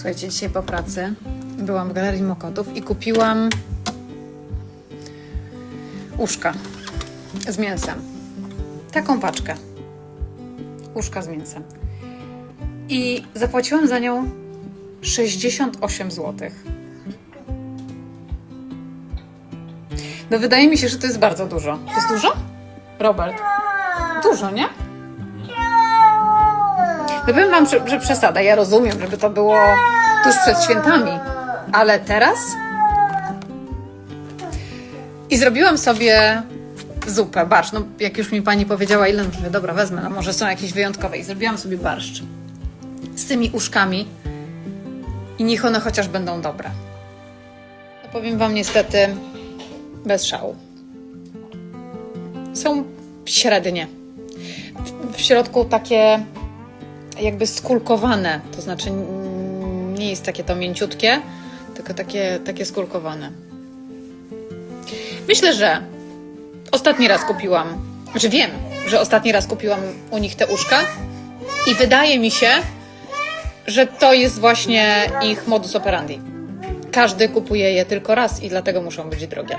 Słuchajcie, dzisiaj po pracy byłam w Galerii Mokotów i kupiłam uszka z mięsem. Taką paczkę. Uszka z mięsem. I zapłaciłam za nią 68 zł. No wydaje mi się, że to jest bardzo dużo. To jest dużo? Robert? Dużo, nie? No powiem wam, że, że przesada. Ja rozumiem, żeby to było tuż przed świętami. Ale teraz? I zrobiłam sobie zupę, barszcz. No, jak już mi pani powiedziała, ile, no, mówię, dobra, wezmę, no może są jakieś wyjątkowe. I zrobiłam sobie barszcz z tymi uszkami. I niech one chociaż będą dobre. No, powiem wam niestety, bez szału. Są średnie. W środku takie jakby skulkowane, to znaczy nie jest takie to mięciutkie, tylko takie, takie skulkowane. Myślę, że ostatni raz kupiłam, znaczy wiem, że ostatni raz kupiłam u nich te uszka i wydaje mi się, że to jest właśnie ich modus operandi. Każdy kupuje je tylko raz i dlatego muszą być drogie.